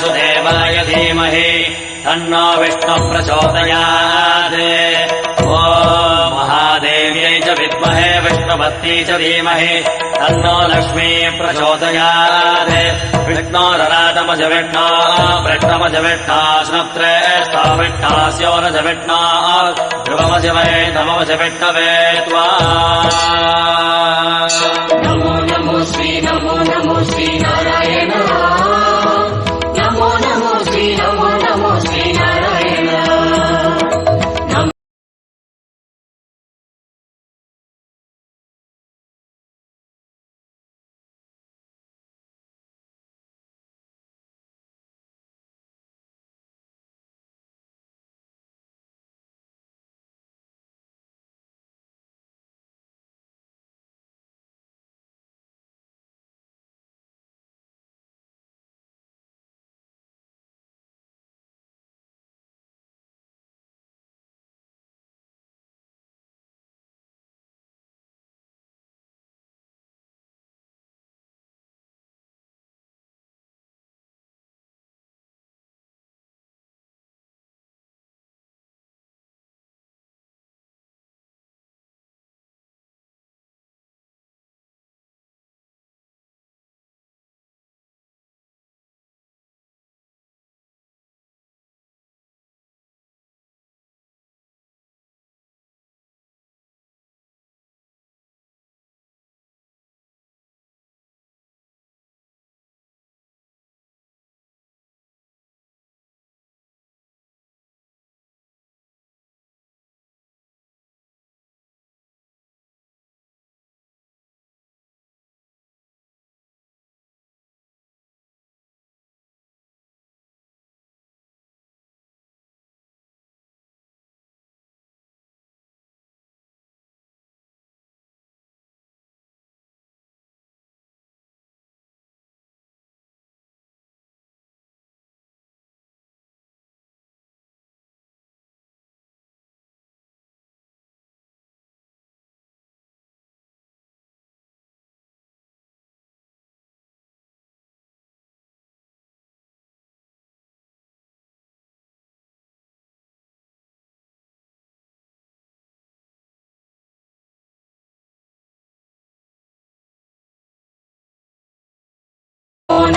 वासुदेवाय धीमहि तन्नो विष्णुः प्रचोदयात्। महादेव्यै च विद्महे विष्णुभक्त्यै च धीमहि तन्नो लक्ष्मी प्रचोदयात्। विष्णोरराटमज विष्णो वृष्णमज विष्णो स्नप्त्रेष्ठो विष्णास्योरज विष्णो ध्रुवमज वै नममज विष्णवे त्वा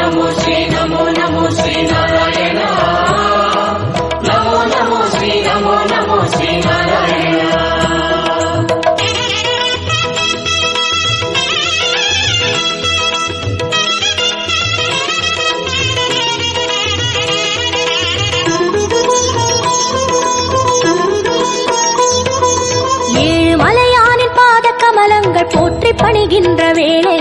नमो श्री नमो नमो श्री नारायण नमो नमो श्री नमो नमो श्री नारायण ஏழு மலையானின் பாத கமலங்கள் போற்றி பணிகின்ற வேளை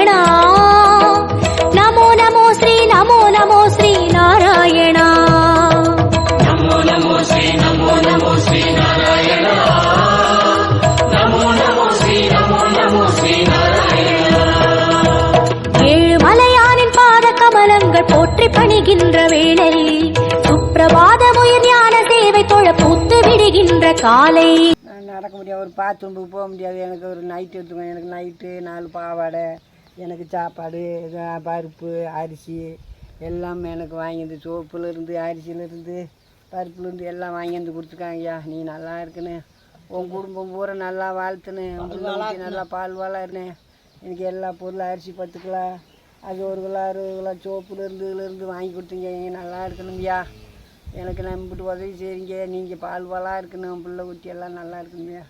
போற்றி பணிகின்ற வேளை சுப்பிரபாத முயல் ஞான சேவை தொழ பூத்து விடுகின்ற காலை. நான் நடக்க முடியாது. ஒரு பாத்ரூமுக்கு போக முடியாது. எனக்கு ஒரு நைட்டு எடுத்துக்கணும் எனக்கு நைட்டு நாலு பாவாடை எனக்கு சாப்பாடு பருப்பு அரிசி எல்லாம் எனக்கு வாங்கி வந்து சோப்புலேருந்து அரிசியிலேருந்து பருப்புலேருந்து எல்லாம் வாங்கி வந்து கொடுத்துருக்காங்க. ஐயா நீ நல்லா இருக்குன்னு உன் குடும்பம் பூரா நல்லா வாழ்த்துன்னு நல்லா பால் வளர்னு எனக்கு எல்லா பொருளும் அரிசி பத்து கிலோ அது ஒரு கிலோ அறுபது கிலோ சோப்புலேருந்து இதுலேருந்து வாங்கி கொடுத்தீங்க. நல்லா இருக்கணும்யா. எனக்கு நம்பிட்டு உதவி செய்யுங்க நீங்கள் பால் பாலாக இருக்கணும் பிள்ளை குட்டி எல்லாம் நல்லா இருக்குங்கய்யா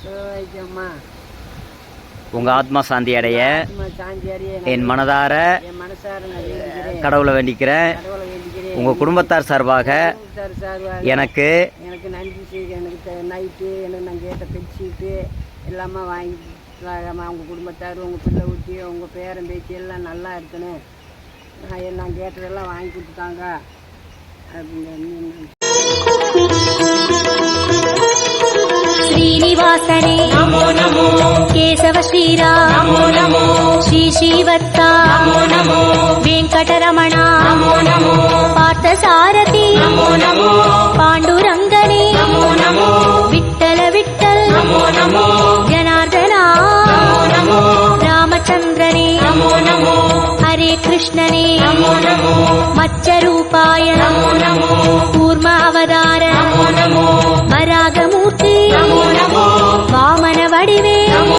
சிவவைக்கம்மா உங்க ஆத்மா சாந்தி அடைய என் மனதார கடவுளை வேண்டிக்கிறேன். கடவுளை வேண்டிக்கிறேன் உங்க குடும்பத்தார் சார்பாக சார் சார் எனக்கு எனக்கு நன்றி எனக்கு நைட்டு எனக்கு நான் கேட்ட பெட்ஷீட்டு எல்லாமே வாங்கி அவங்க குடும்பத்தார் உங்கள் பிள்ளை ஊட்டி உங்கள் பேரன் பேத்தி எல்லாம் நல்லா இருக்கணும். நான் கேட்டதெல்லாம் வாங்கி கொடுத்துட்டாங்க. அப்படின்னு శ్రీనివాసనే నమో నమో కేశవ శ్రీరామ్ నమో నమో శ్రీ శ్రీవత్స నమో నమో వెంకటరమణ నమో నమో పార్థసారథి నమో నమో పాండురంగనే నమో నమో విఠల విఠల్ నమో నమో జనార్దన నమో నమో రామచంద్రనే నమో నమో హరే కృష్ణనే నమో నమో మత్స్యరూపాయ నమో నమో కూర్మ అవతార నమో నమో వరాగమూర్తి நமக்கு வாமன வடிவே.